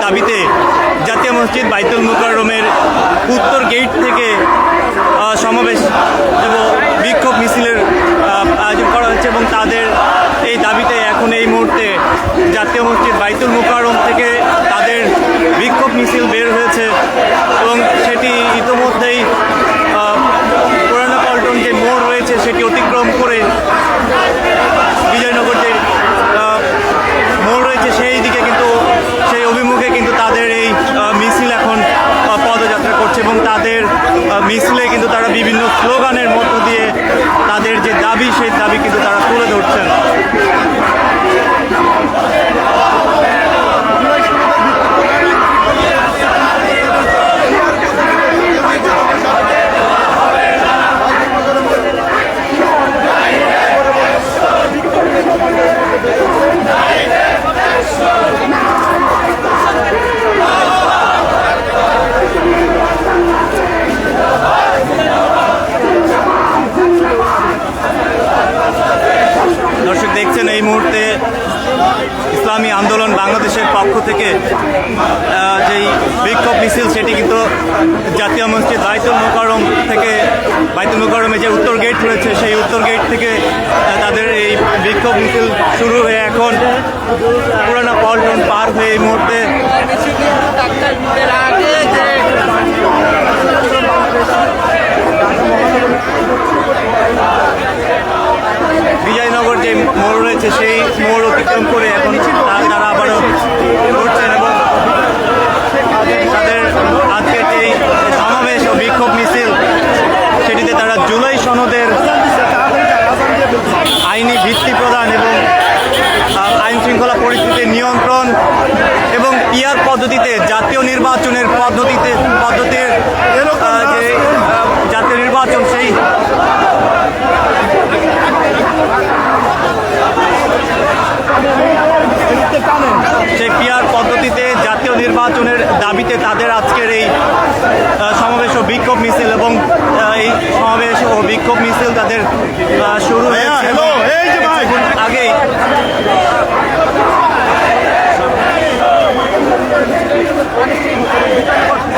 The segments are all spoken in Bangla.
দাবিতে জাতীয় মসজিদ বাইতুল মুকাররমের উত্তর গেট থেকে সমাবেশ এবং বিক্ষোভ মিছিলের আহ, আয়োজন করা হচ্ছে এবং তাদের এই দাবিতে এখন এই মুহূর্তে জাতীয় মসজিদ বাইতুল মুকাররম থেকে তাদের বিক্ষোভ মিছিল বের হয়েছে এবং সেটি ইতোমধ্যেই আহ, পুরানো পল্টন যে মোড় রয়েছে সেটি অতিক্রম করে বিজয়নগর যে আহ, মোড় রয়েছে সেই দিকে কিন্তু সেই অভিমুখে কিন্তু তাদের এই আহ, মিছিল এখন আহ, পদযাত্রা করছে এবং তাদের আহ, মিছিলে কিন্তু তারা বিভিন্ন স্লোগানের মধ্য দিয়ে তাদের যে দাবি সেই দাবি কিন্তু তারা তুলে ধরছেন দর্শক দেখছেন এই মুহূর্তে ইসলামী আন্দোলন বাংলাদেশের পক্ষ থেকে যেই বিক্ষোভ মিছিল, সেটি কিন্তু জাতীয় মসজিদ বাইতুল মোকারম থেকে, বাইতুল মোকারমে যে উত্তর গেট রয়েছে, সেই উত্তর গেট থেকে তাদের এই বিক্ষোভ মিছিল শুরু হয়ে এখন পুরানা পল্টন পার হয়ে এই মুহূর্তে বিজয়নগর যে মোড় রয়েছে, সেই মোড় অতিক্রম করে এখন তা- তারা আবারও ঘুরছেন এবং তাদের আজকের যে সমাবেশ ও বিক্ষোভ মিছিল সেটিতে তারা জুলাই সনদের ভিত্তি প্রদান এবং আইন শৃঙ্খলা পরিস্থিতির নিয়ন্ত্রণ এবং পিয়ার পদ্ধতিতে জাতীয় নির্বাচনের পদ্ধতিতে, পদ্ধতির যে জাতীয় নির্বাচন সেই সেই পদ্ধতিতে জাতীয় নির্বাচনের দাবিতে তাদের আজকের এই সমাবেশ ও বিক্ষোভ মিছিল এবং এই সমাবেশ ও বিক্ষোভ মিছিল তাদের আহ, শুরু হয়েছে hello, এই যে ভাই। কিছুক্ষণ আগেই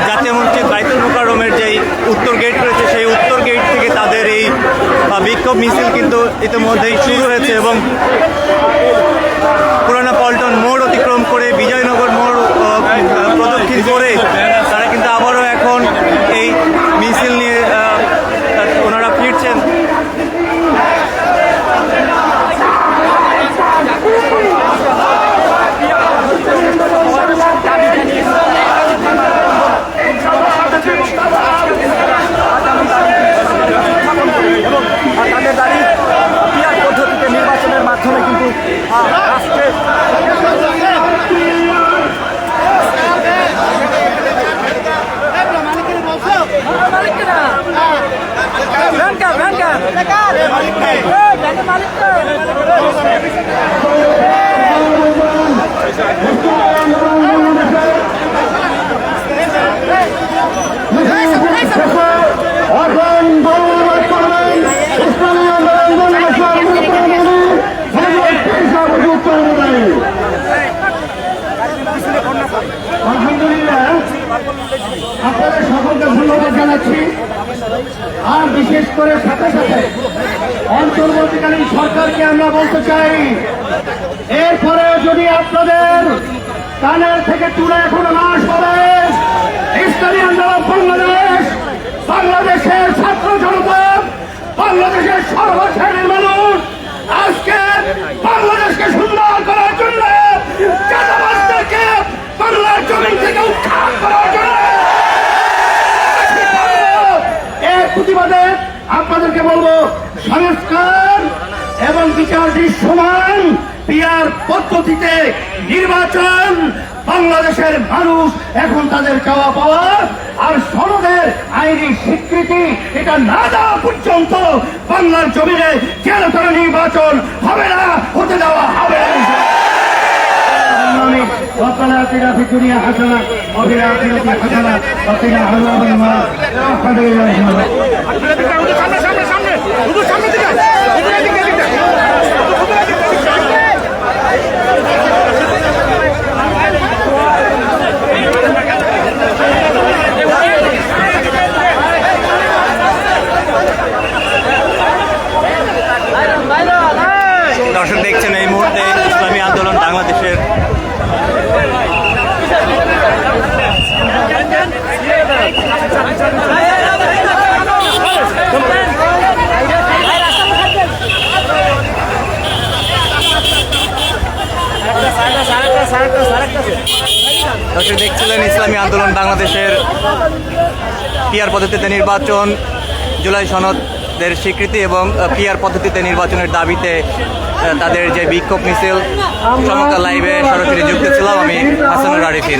জাতীয় মসজিদ বাইতুল মুকাররমের যেই উত্তর গেট রয়েছে সেই উত্তর গেট থেকে তাদের এই আহ, বিক্ষোভ মিছিল কিন্তু ইতিমধ্যেই শুরু হয়েছে এবং পুরানা পল্টন মোড় অতিক্রম করে বিজয়নগর মোড় আহ, প্রদক্ষিণ করে তারা কিন্তু আবারও এখন এই মিছিল নিয়ে আহ, ওনারা ফিরছেন তাদের দাবি পিয়ার পদ্ধতিতে নির্বাচনের মাধ্যমে কিন্তু আহ, রাষ্ট্রের এখন বাংলাদেশ করবেন ইসলামী আন্দোলন বাংলাদেশের উত্তর অনুযায়ী আলহামদুলিল্লাহ আপনাদের সকলকে ধন্যবাদ জানাচ্ছি আর করে সাথে সাথে অন্তর্বর্তীকালীন সরকারকে আমরা বলতে চাই, এরপরে যদি আপনাদের কানের থেকে চূড়া এখনও না সরে, ইসলামী আন্দোলন বাংলাদেশ, বাংলাদেশের ছাত্র জনতা, বাংলাদেশের সর্বশ্রেণীর মানুষ আজকে বাংলাদেশকে সুন্দর করার জন্য চাঁদাবাজদেরকে বাংলার জমিন থেকে উত্থান করার জন্য এর প্রতিবাদে আপনাদেরকে বলবো সংস্কার এবং বিচার দৃশ্যমান পিয়ার পদ্ধতিতে নির্বাচন বাংলাদেশের মানুষ এখন তাদের চাওয়া পাওয়া আর সনদের আইনি স্বীকৃতি এটা না দেওয়া পর্যন্ত বাংলার জমিনে যেন তারা নির্বাচন হবে না হতে দেওয়া হবে না ربنا اتنا في الدنيا حسنه وفي الاخره حسنه وقنا عذاب النار الحمد لله رب العالمين সামনে সামনে পিআর পদ্ধতিতে নির্বাচন, জুলাই সনদের স্বীকৃতি এবং পিয়ার পদ্ধতিতে নির্বাচনের দাবিতে তাদের যে বিক্ষোভ মিছিল, সমকাল লাইভে সরাসরি যুক্ত ছিলাম আমি, হাসানুর আরিফিন।